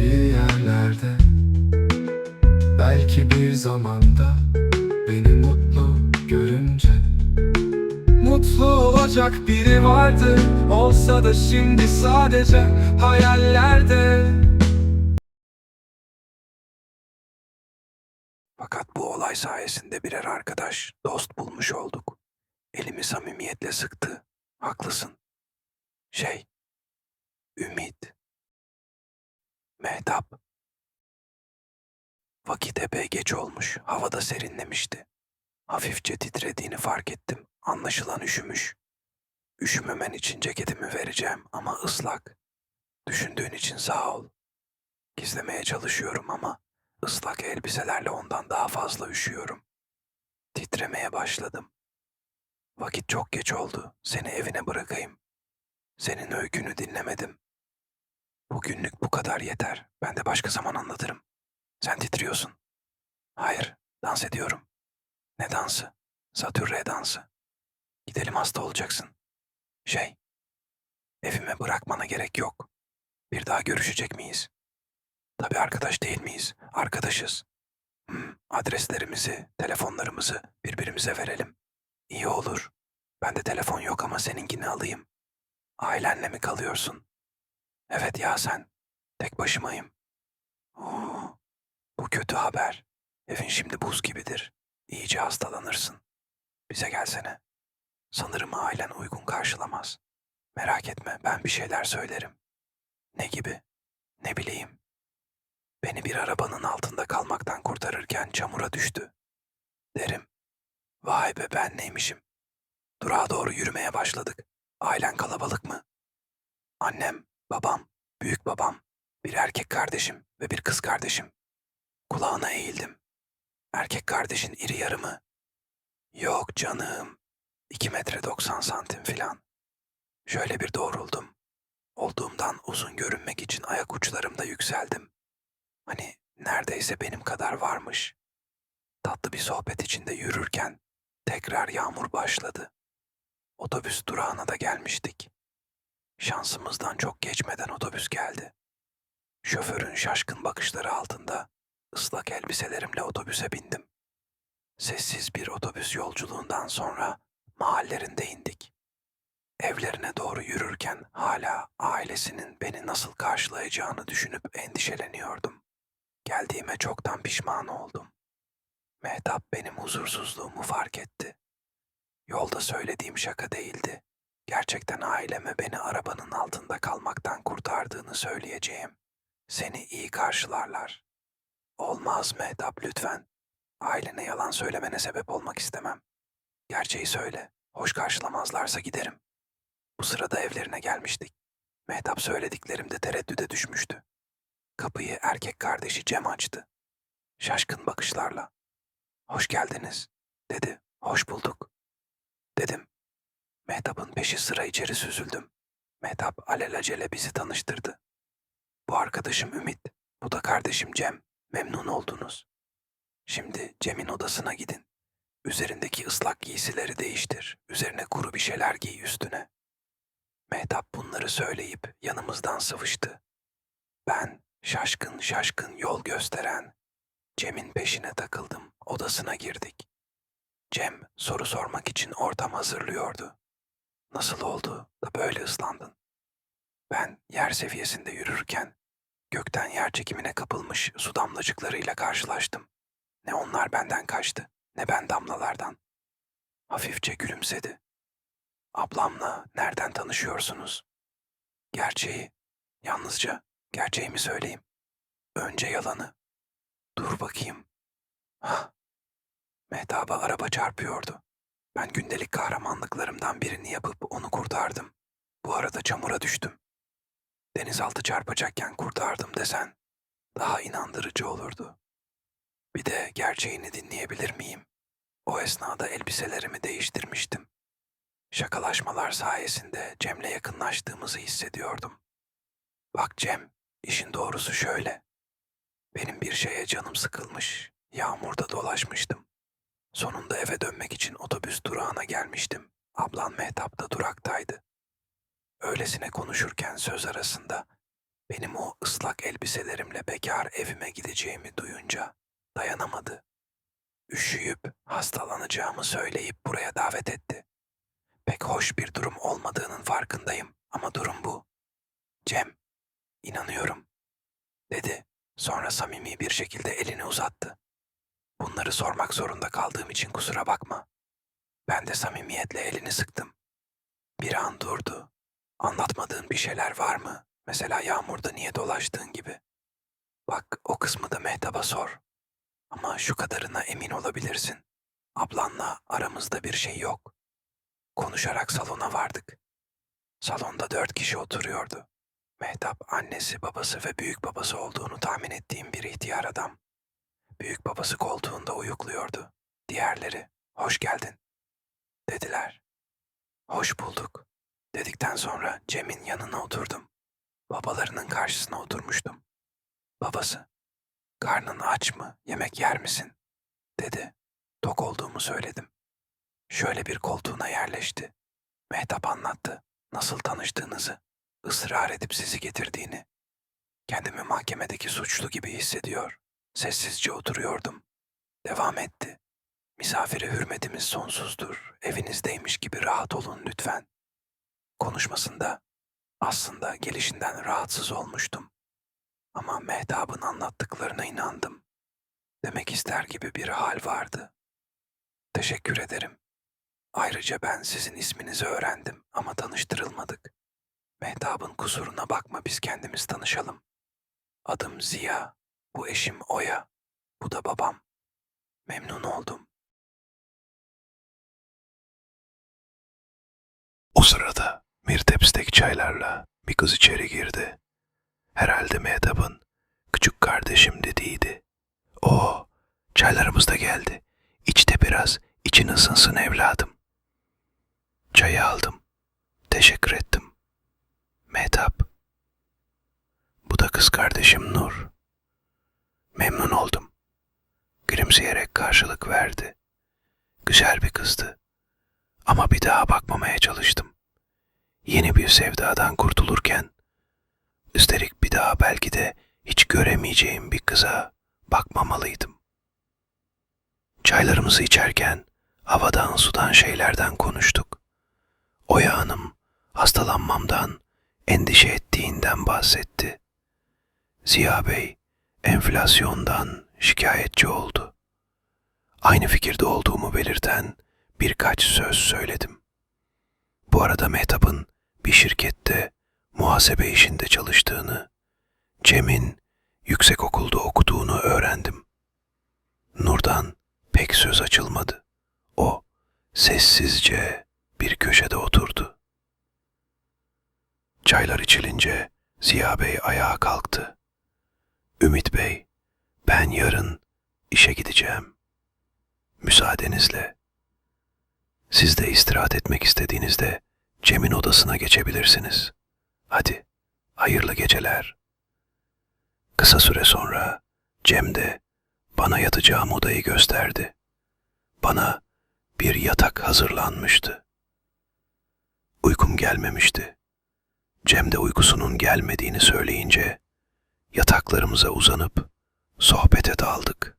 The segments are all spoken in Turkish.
bir yerlerde Belki bir zamanda beni mutlu görünce Mutlu olacak biri vardı Olsa da şimdi sadece hayallerde Fakat bu olay sayesinde birer arkadaş, dost bulmuş olduk. Elimi samimiyetle sıktı. Haklısın. Şey, Ümit. Mehtap. Vakit epey geç olmuş, havada serinlemişti. Hafifçe titrediğini fark ettim. Anlaşılan üşümüş. Üşümemen için ceketimi vereceğim ama ıslak. Düşündüğün için sağ ol. Gizlemeye çalışıyorum ama ıslak elbiselerle ondan daha fazla üşüyorum. Titremeye başladım. Vakit çok geç oldu. Seni evine bırakayım. Senin öykünü dinlemedim. Bugünlük bu kadar yeter. Ben de başka zaman anlatırım. Sen titriyorsun. Hayır, dans ediyorum. Ne dansı? Satürre dansı. Gidelim hasta olacaksın. Şey, evime bırakmana gerek yok. Bir daha görüşecek miyiz? Tabii arkadaş değil miyiz? Arkadaşız. Hmm, adreslerimizi, telefonlarımızı birbirimize verelim. İyi olur. Bende telefon yok ama seninkini alayım. Ailenle mi kalıyorsun? Evet ya sen. Tek başımayım. Oo, bu kötü haber. Evin şimdi buz gibidir. İyice hastalanırsın. Bize gelsene. Sanırım ailen uygun karşılamaz. Merak etme ben bir şeyler söylerim. Ne gibi? Ne bileyim. Beni bir arabanın altında kalmaktan kurtarırken çamura düştü. Derim. Vay be ben neymişim. Durağa doğru yürümeye başladık. Ailen kalabalık mı? Annem, babam, büyük babam, bir erkek kardeşim ve bir kız kardeşim. Kulağına eğildim. Erkek kardeşin iri yarı mı? Yok canım. 2 metre 90 santim filan. Şöyle bir doğruldum. Olduğumdan uzun görünmek için ayak uçlarımda yükseldim. Hani neredeyse benim kadar varmış. Tatlı bir sohbet içinde yürürken tekrar yağmur başladı. Otobüs durağına da gelmiştik. Şansımızdan çok geçmeden otobüs geldi. Şoförün şaşkın bakışları altında ıslak elbiselerimle otobüse bindim. Sessiz bir otobüs yolculuğundan sonra mahallerinde indik. Evlerine doğru yürürken hala ailesinin beni nasıl karşılayacağını düşünüp endişeleniyordum. Geldiğime çoktan pişman oldum. Mehtap benim huzursuzluğumu fark etti. Yolda söylediğim şaka değildi. Gerçekten aileme beni arabanın altında kalmaktan kurtardığını söyleyeceğim. Seni iyi karşılarlar. Olmaz Mehtap lütfen. Ailene yalan söylemene sebep olmak istemem. Gerçeği söyle. Hoş karşılamazlarsa giderim. Bu sırada evlerine gelmiştik. Mehtap söylediklerimde tereddüde düşmüştü. Kapıyı erkek kardeşi Cem açtı. Şaşkın bakışlarla. Hoş geldiniz, dedi. Hoş bulduk. Dedim. Mehtap'ın peşi sıra içeri süzüldüm. Mehtap alelacele bizi tanıştırdı. Bu arkadaşım Ümit, bu da kardeşim Cem. Memnun oldunuz. Şimdi Cem'in odasına gidin. Üzerindeki ıslak giysileri değiştir. Üzerine kuru bir şeyler giy üstüne. Mehtap bunları söyleyip yanımızdan sıvıştı. Ben şaşkın şaşkın yol gösteren Cem'in peşine takıldım. Odasına girdik. Cem soru sormak için ortam hazırlıyordu. Nasıl oldu da böyle ıslandın? Ben yer seviyesinde yürürken gökten yer çekimine kapılmış su damlacıklarıyla karşılaştım. Ne onlar benden kaçtı, ne ben damlalardan. Hafifçe gülümsedi. Ablamla nereden tanışıyorsunuz? Gerçeği, yalnızca gerçeği mi söyleyeyim? Önce yalanı. Dur bakayım. Hah. Mehtaba araba çarpıyordu. Ben gündelik kahramanlıklarımdan birini yapıp onu kurtardım. Bu arada çamura düştüm. Denizaltı çarpacakken kurtardım desen daha inandırıcı olurdu. Bir de gerçeğini dinleyebilir miyim? O esnada elbiselerimi değiştirmiştim. Şakalaşmalar sayesinde Cem'le yakınlaştığımızı hissediyordum. Bak Cem, işin doğrusu şöyle. Benim bir şeye canım sıkılmış, yağmurda dolaşmıştım. Sonunda eve dönmek için otobüs durağına gelmiştim. Ablan Mehtap da duraktaydı. Öylesine konuşurken söz arasında Benim o ıslak elbiselerimle bekar evime gideceğimi duyunca dayanamadı. Üşüyüp hastalanacağımı söyleyip buraya davet etti. Pek hoş bir durum olmadığının farkındayım ama durum bu. Cem, inanıyorum, dedi. Sonra samimi bir şekilde elini uzattı. Bunları sormak zorunda kaldığım için kusura bakma. Ben de samimiyetle elini sıktım. Bir an durdu. Anlatmadığın bir şeyler var mı? Mesela yağmurda niye dolaştığın gibi. Bak o kısmı da Mehtap'a sor. Ama şu kadarına emin olabilirsin. Ablanla aramızda bir şey yok. Konuşarak salona vardık. Salonda dört kişi oturuyordu. Mehtap annesi, babası ve büyük babası olduğunu tahmin ettiğim bir ihtiyar adam. Büyük babası koltuğunda uyukluyordu. Diğerleri, hoş geldin, dediler. Hoş bulduk, dedikten sonra Cem'in yanına oturdum. Babalarının karşısına oturmuştum. Babası, karnın aç mı, yemek yer misin? dedi. Tok olduğumu söyledim. Şöyle bir koltuğuna yerleşti. Mehtap anlattı nasıl tanıştığınızı, ısrar edip sizi getirdiğini. Kendimi mahkemedeki suçlu gibi hissediyor. Sessizce oturuyordum. Devam etti. Misafire hürmetimiz sonsuzdur. Evinizdeymiş gibi rahat olun lütfen. Konuşmasında aslında gelişinden rahatsız olmuştum. Ama Mehtap'ın anlattıklarına inandım. Demek ister gibi bir hal vardı. Teşekkür ederim. Ayrıca ben sizin isminizi öğrendim ama tanıştırılmadık. Mehtap'ın kusuruna bakma biz kendimiz tanışalım. Adım Ziya, bu eşim Oya, bu da babam. Memnun oldum. O sırada bir tepsideki çaylarla bir kız içeri girdi. Herhalde Mehtap'ın küçük kardeşim dediydi. O, çaylarımız da geldi. İç de biraz, için ısınsın evladım. Çayı aldım. Teşekkür ettim. Mehtap. Bu da kız kardeşim Nur. Memnun oldum. Gülümseyerek karşılık verdi. Güzel bir kızdı. Ama bir daha bakmamaya çalıştım. Yeni bir sevdadan kurtulurken, üstelik bir daha belki de hiç göremeyeceğim bir kıza bakmamalıydım. Çaylarımızı içerken havadan sudan şeylerden konuştuk. Oya Hanım hastalanmamdan endişe ettiğinden bahsetti. Ziya Bey enflasyondan şikayetçi oldu. Aynı fikirde olduğumu belirten birkaç söz söyledim. Bu arada Mehtap'ın bir şirkette muhasebe işinde çalıştığını, Cem'in yüksek okulda okuduğunu öğrendim. Nur'dan pek söz açılmadı. O sessizce bir köşede oturdu. Çaylar içilince Ziya Bey ayağa kalktı. Ümit Bey, ben yarın işe gideceğim. Müsaadenizle. Siz de istirahat etmek istediğinizde Cem'in odasına geçebilirsiniz. Hadi, hayırlı geceler. Kısa süre sonra Cem de bana yatacağım odayı gösterdi. Bana bir yatak hazırlanmıştı. Uykum gelmemişti. Cem de uykusunun gelmediğini söyleyince yataklarımıza uzanıp sohbete daldık.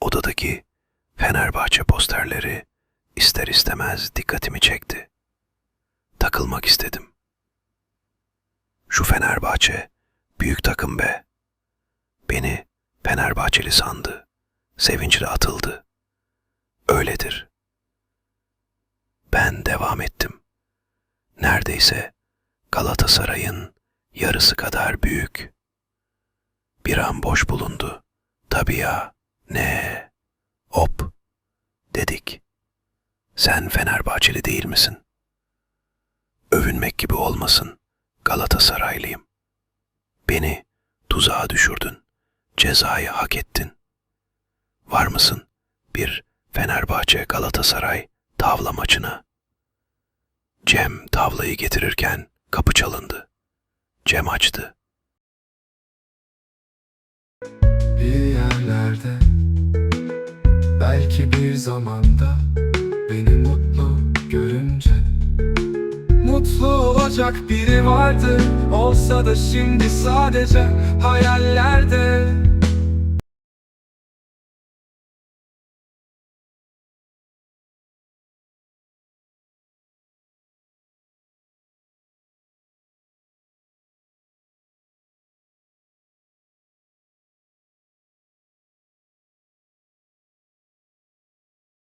Odadaki Fenerbahçe posterleri ister istemez dikkatimi çekti. Takılmak istedim. Şu Fenerbahçe büyük takım be. Beni Fenerbahçeli sandı. Sevinçle atıldı. Öyledir. Ben devam ettim. Neredeyse Galatasaray'ın yarısı kadar büyük. Bir an boş bulundu. Tabii ya. Ne? Hop. Dedik. Sen Fenerbahçeli değil misin? Övünmek gibi olmasın. Galatasaraylıyım. Beni tuzağa düşürdün. Cezayı hak ettin. Var mısın bir Fenerbahçe Galatasaray tavla maçına? Cem tavlayı getirirken kapı çalındı. Cem açtı. Bir yerlerde Belki bir zamanda Beni mutlu görünce Mutlu olacak biri vardı Olsa da şimdi sadece hayallerde